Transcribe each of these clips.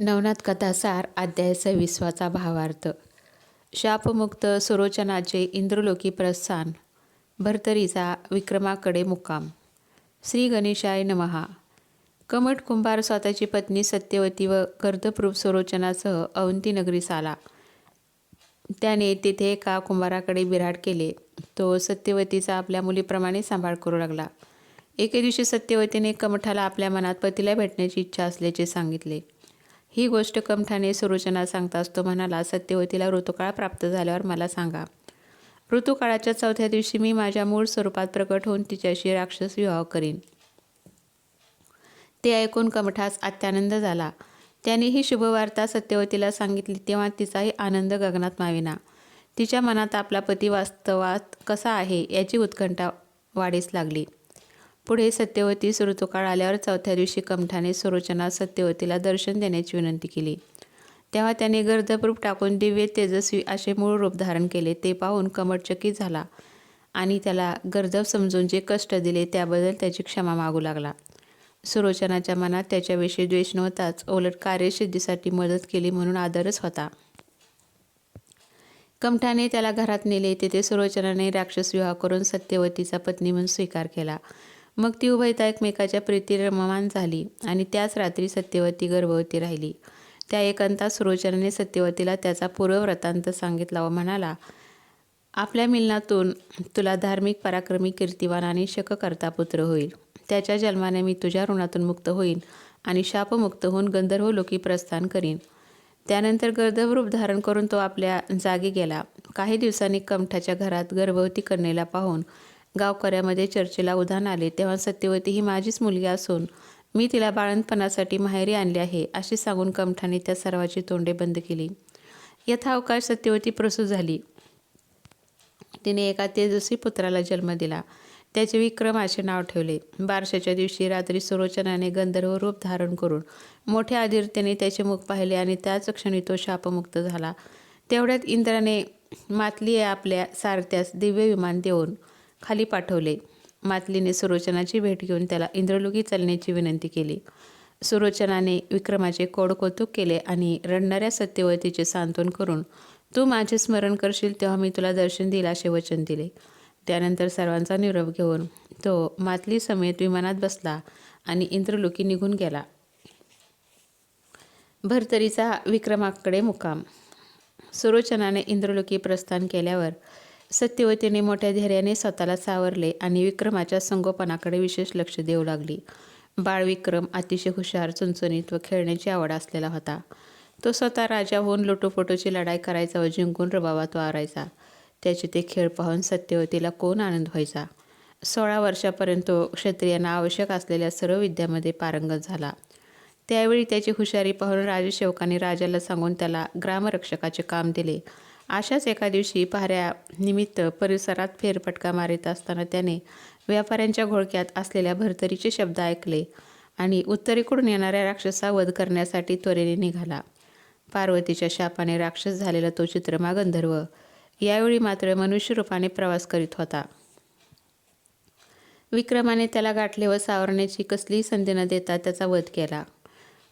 नवनाथ कथासार अध्याय सव्वीसवाचा भावार्थ. शापमुक्त सुरोचनाचे इंद्रलोकी प्रस्थान. भर्तरीचा विक्रमाकडे मुक्काम. श्री गणेशाय नमहा. कमट कुंभार स्वतःची पत्नी सत्यवती व गर्दप्रूप सुरोचनासह अवंती नगरीस आला. त्याने तिथे एका कुंभाराकडे बिराड केले. तो सत्यवतीचा आपल्या मुलीप्रमाणे सांभाळ करू लागला. एके दिवशी सत्यवतीने कमठाला आपल्या मनात पतीला भेटण्याची इच्छा असल्याचे सांगितले. ही गोष्ट कमठाने सुरोचना सांगताच तो म्हणाला सत्यवतीला ऋतुकाळ प्राप्त झाल्यावर मला सांगा. ऋतुकाळाच्या चौथ्या दिवशी मी माझ्या मूळ स्वरूपात प्रकट होऊन तिच्याशी राक्षस विवाह करीन. ते ऐकून कमठास अत्यानंद झाला. त्याने ही शुभवार्ता सत्यवतीला सांगितली तेव्हा तिचाही आनंद गगनात माविना. तिच्या मनात आपला पती वास्तवात कसा आहे याची उत्कंठा वाढीस लागली. पुढे सत्यवती ऋतुकाळ आल्यावर चौथ्या दिवशी कमठाने सुरोचना सत्यवतीला दर्शन देण्याची विनंती केली. तेव्हा त्याने गर्दप्रूप टाकून दिव्य तेजस्वी असे मूळ रूप धारण केले. ते पाहून कमटचकित झाला आणि त्याला गर्दव समजून जे कष्ट दिले त्याबद्दल त्याची क्षमा मागू लागला. सुरोचनाच्या मनात त्याच्याविषयी द्वेष नव्हताच. उलट कार्यसिद्धीसाठी मदत केली म्हणून आदरच होता. कमठाने त्याला घरात नेले. तेथे सुरोचनाने राक्षस विवाह करून सत्यवतीचा पत्नी म्हणून स्वीकार केला. मग ती उभयता एकमेकाच्या प्रीतिरममान झाली आणि त्याच रात्री सत्यवती गर्भवती राहिली. त्या एकांतात सुरोचनाने सत्यवतीला त्याचा पूर्वव्रतांत सांगितला व म्हणाला आपल्या मिलनातून तुला धार्मिक पराक्रमी कीर्तिवान आणि शककर्ता पुत्र होईल. त्याच्या जन्माने मी तुझ्या ऋणातून मुक्त होईन आणि शापमुक्त होऊन गंधर्व लोकी प्रस्थान करीन. त्यानंतर गर्दवरूप धारण करून तो आपल्या जागी गेला. काही दिवसांनी कमठाच्या घरात गर्भवती कन्येला पाहून गावकऱ्यामध्ये चर्चेला उधाण आले तेव्हा सत्यवती ही माझीच मुलगी असून मी तिला बाळंतपणासाठी माहेरी आणली आहे असे सांगून कमठाने त्या सर्वाची तोंडे बंद केली. यथावकाश सत्यवती प्रसूत झाली. तिने एका तेजस्वी पुत्राला जन्म दिला. त्याचे विक्रम असे नाव ठेवले. बारशाच्या दिवशी रात्री सुरोचनाने गंधर्व रूप धारण करून मोठ्या आधीरतेने त्याचे मुख पाहिले आणि त्याच क्षणी तो शापमुक्त झाला. तेवढ्यात इंद्राने मातली आपल्या सारथ्यास दिव्य विमान देऊन खाली पाठवले. मातलीने सुरोचनाची भेट घेऊन त्याला इंद्रलोकी चालण्याची विनंती केली. सुरोचनाने विक्रमाचे कोड कौतुक केले आणि रडणाऱ्या सत्यवतीचे सांत्वन करून तू माझे स्मरण करशील तेव्हा मी तुला दर्शन दिला असे वचन दिले. त्यानंतर सर्वांचा निरोप घेऊन तो मातली समेत विमानात बसला आणि इंद्रलोकी निघून गेला. भरतरीचा विक्रमाकडे मुकाम सुरोचनाने इंद्रलोकी प्रस्थान केल्यावर सत्यवतीने मोठ्या धैर्याने स्वतःला सावरले आणि विक्रमाच्या संगोपनाकडे विशेष लक्ष देऊ लागली. बाळविक्रम अतिशय हुशार चुणचुणीत व खेळण्याची आवड असलेला होता. तो स्वतः राजा होऊन लोटोपोटोची लढाई करायचा व जिंकून रबावात वारायचा. त्याचे ते खेळ पाहून सत्यवतीला कोण आनंद व्हायचा? सोळा वर्षापर्यंत क्षत्रियांना आवश्यक असलेल्या सर्व विद्यामध्ये पारंगत झाला. त्यावेळी त्याची हुशारी पाहून राजसेवकाने राजाला सांगून त्याला ग्रामरक्षकाचे काम दिले. अशाच एका दिवशी पहाऱ्या निमित्त परिसरात फेरफटका मारित असताना त्याने व्यापाऱ्यांच्या घोळक्यात असलेल्या भरतरीचे शब्द ऐकले आणि उत्तरेकडून येणाऱ्या राक्षसा वध करण्यासाठी त्वरेने निघाला. पार्वतीच्या शापाने राक्षस झालेला तो चित्रमा गंधर्व यावेळी मात्र मनुष्य रूपाने प्रवास करीत होता. विक्रमाने त्याला गाठले व सावरण्याची कसलीही संधी न देता त्याचा वध केला.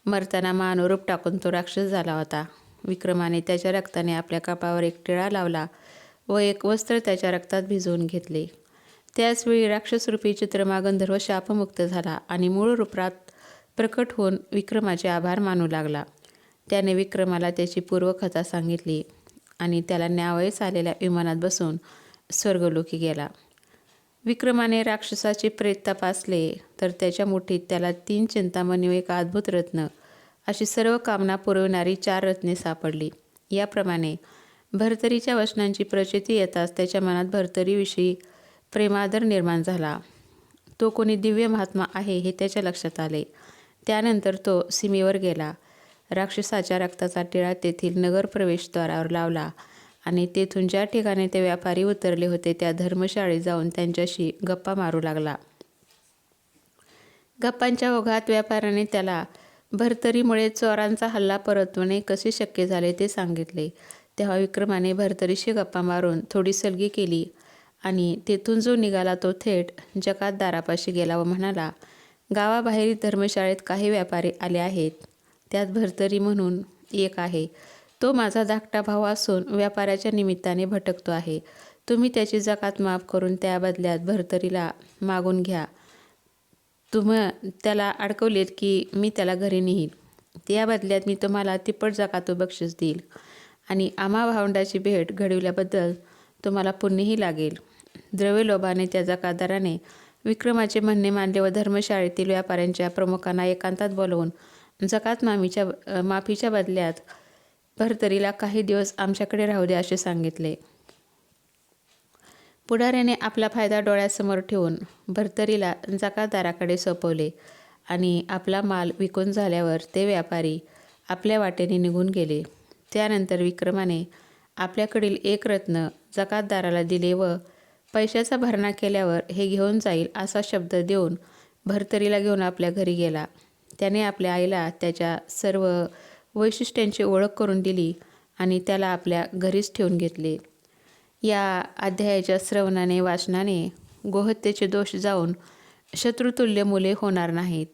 मरताना मानोरूप टाकून तो राक्षस झाला होता. विक्रमाने त्याच्या रक्ताने आपल्या कपावर एक टिळा लावला व एक वस्त्र त्याच्या रक्तात भिजवून घेतले. त्याचवेळी राक्षसरूपी चित्रमा गंधर्व शापमुक्त झाला आणि मूळ रूपात प्रकट होऊन विक्रमाचे आभार मानू लागला. त्याने विक्रमाला त्याची पूर्वकथा सांगितली आणि त्याला न्यावयस आलेल्या विमानात बसून स्वर्गलोकी गेला. विक्रमाने राक्षसाचे प्रेत तपासले तर त्याच्या मुठीत त्याला तीन चिंतामणी एक अद्भुत रत्न अशी सर्व कामना पुरवणारी चार रत्ने सापडली. याप्रमाणे भरतरीच्या वचनांची प्रचिती येताच त्याच्या मनात भरतरीविषयी प्रेमादर निर्माण झाला. तो कोणी दिव्य महात्मा आहे हे त्याच्या लक्षात आले. त्यानंतर तो सीमेवर गेला. राक्षसाच्या रक्ताचा टिळा तेथील नगर प्रवेशद्वारावर लावला आणि तेथून ज्या ठिकाणी ते व्यापारी उतरले होते त्या धर्मशाळेत जाऊन त्यांच्याशी गप्पा मारू लागला. गप्पांच्या ओघात व्यापाऱ्याने त्याला भरतरीमुळे चोरांचा हल्ला परतवणे कसे शक्य झाले ते सांगितले. तेव्हा विक्रमाने भरतरीशी गप्पा मारून थोडी सलगी केली आणि तेथून जो निघाला तो थेट जकात दारापाशी गेला व म्हणाला गावाबाहेरील धर्मशाळेत काही व्यापारी आले आहेत. त्यात भरतरी म्हणून एक आहे. तो माझा धाकटा भाऊ असून व्यापाराच्या निमित्ताने भटकतो आहे. तुम्ही त्याची जकात माफ करून त्या बदल्यात भरतरीला मागून घ्या. तुम त्याला अडकवलेत की मी त्याला घरी नेईन. त्या बदल्यात मी तुम्हाला तिप्पट जकातू बक्षीस देईल. आणि आम्हा भावंडाची भेट घडविल्याबद्दल तुम्हाला पुण्यही लागेल. द्रव्यलोभाने त्या जकातदाराने विक्रमाचे म्हणणे मानले व धर्मशाळेतील व्यापाऱ्यांच्या प्रमुखांना एकांतात बोलवून जकात मामीच्या माफीच्या बदल्यात भरतरीला काही दिवस आमच्याकडे राहू दे असे सांगितले. पुढाऱ्याने आपला फायदा डोळ्यासमोर ठेवून भरतरीला जकातदाराकडे सोपवले आणि आपला माल विकून झाल्यावर ते व्यापारी आपल्या वाटेने निघून गेले. त्यानंतर विक्रमाने आपल्याकडील एक रत्न जकातदाराला दिले व पैशाचा भरणा केल्यावर हे घेऊन जाईल असा शब्द देऊन भरतरीला घेऊन आपल्या घरी गेला. त्याने आपल्या आईला त्याच्या सर्व वैशिष्ट्यांची ओळख करून दिली आणि त्याला आपल्या घरीच ठेवून घेतले. या अध्यायाच्या श्रवणाने वाचनाने गोहत्येचे दोष जाऊन शत्रुतुल्य मुले होणार नाहीत.